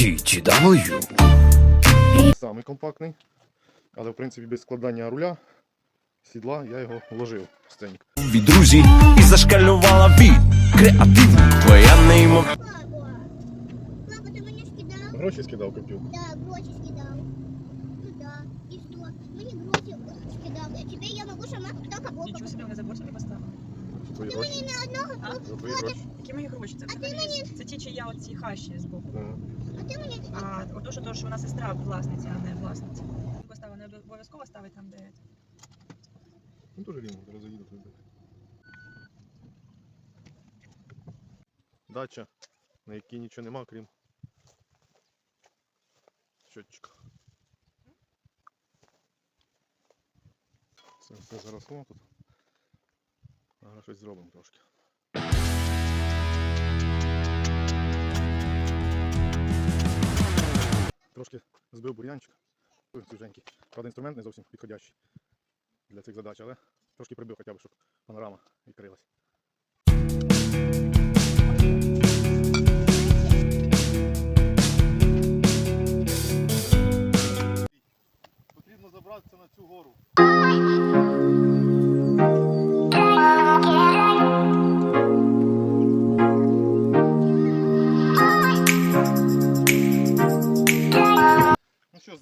TTW. Самий компактний, але в принципі без складання руля, сідла я його вложив стенько. Від друзі і зашкалювала від креативу. Твоя. Папа, мне? Гроші скидав копів. Да, гроши А? Які мої гроші? Це ти взагалі це ті, чи я оці хащі з боку. Ага. а ты мне... А ото що то, що вона сестра власниця, а не власниця. Поставила не обов'язково ставить там, де Ну дуже рівно, зараз заїду туди. Дача, на якій нічого нема, крім щотчика. Це все заросло тут. Зараз щось зробимо трошки. Трошки збив бур'янчик. Свіженький. Правда, інструмент не зовсім підходящий для цих задач, але трошки прибив хоча б, щоб панорама відкрилась. Потрібно забратися на цю гору.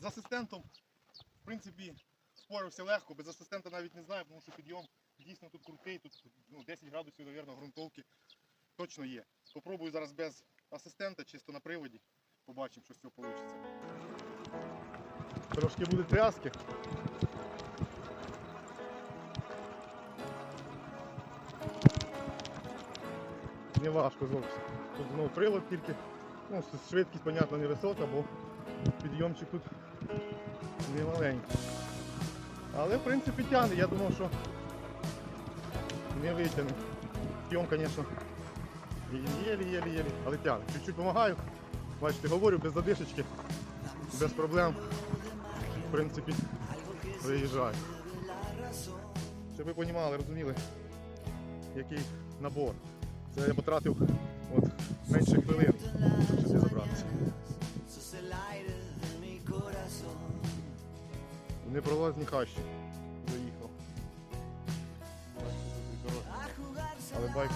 З асистентом, в принципі, спорився легко, без асистента навіть не знаю, тому що підйом дійсно тут крутий, тут ну, 10 градусів, мабуть, ґрунтовки точно є. Попробую зараз без асистента, чисто на приводі. Побачимо, що з цього вийде. Трошки буде тряски. Не важко зовсім. Тут знову привод тільки. Ну, швидкість, понятно, невисока, бо підйомчик тут не маленький. Але в принципі тягне, я думав, що не витягне. Підйом, звісно, єлі-єлі-єлі, але тягне. Чуть-чуть допомагаю. Бачите, говорю без задишечки, без проблем. В принципі, виїжджаю. Щоб ви розуміли, розуміли, який набор. Це я потратив от, менше хвилин, щоб забратися. Непролазні хащі. Заїхав. Але байку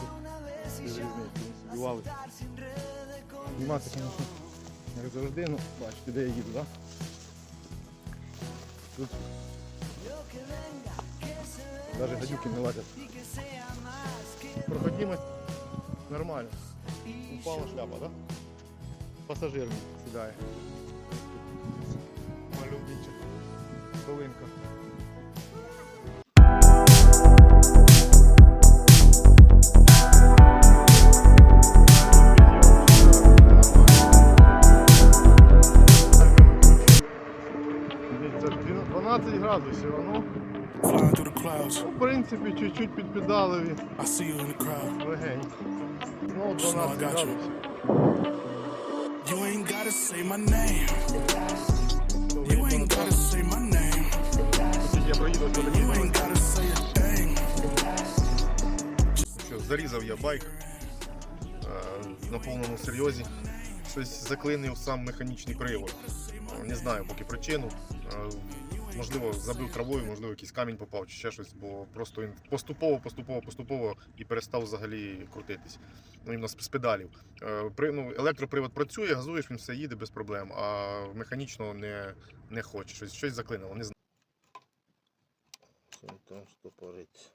без різниці. Збивали. Знімати, звісно, як завжди, ну, бачите, де я їду, так? Тут навіть гадюки не лазять. Проходимость нормально. Упала шляпа, да? Пасажир сідає. Колинка. 12 градусів, а ну, ну, в принципі, чуть-чуть під педалеві, I see you in the crowd. легенько. Ну, Slow, 12 I got you. градусів. You ain't gotta say my name. Say my name. You ain't gotta say a thing. Зарізав я байк е, на повному серйозі. Щось заклинив сам механічний привод. Не знаю поки причину. Е, Можливо, забив травою, можливо, якийсь камінь попав чи ще щось, бо просто він поступово, поступово, поступово і перестав взагалі крутитись. Ну, іменно з педалів. Е, При, ну, електропривод працює, газуєш, він все їде без проблем, а механічно не, не хоче. Щось, щось заклинило, не знаю. Там стопориться.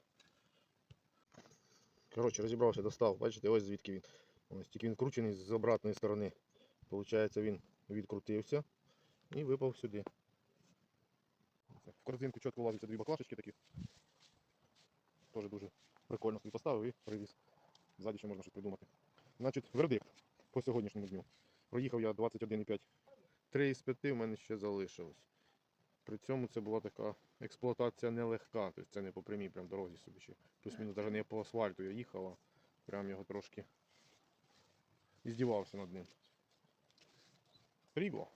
Коротше, розібрався, достав. Бачите, ось звідки він. Ось тільки він кручений з обратної сторони. Получається, він відкрутився і випав сюди. Корзинку чітко влазиться дві баклашечки такі. Теж дуже прикольно собі поставив і привіз. Ззаді ще можна щось придумати. Значить, вердикт по сьогоднішньому дню. Проїхав я 21,5. 3 із 5 в мене ще залишилось. При цьому це була така експлуатація нелегка, тобто це не по прямій прям дорозі собі ще. Плюс-мінус навіть не по асфальту я їхав, а прям його трошки іздівався над ним. Рігло.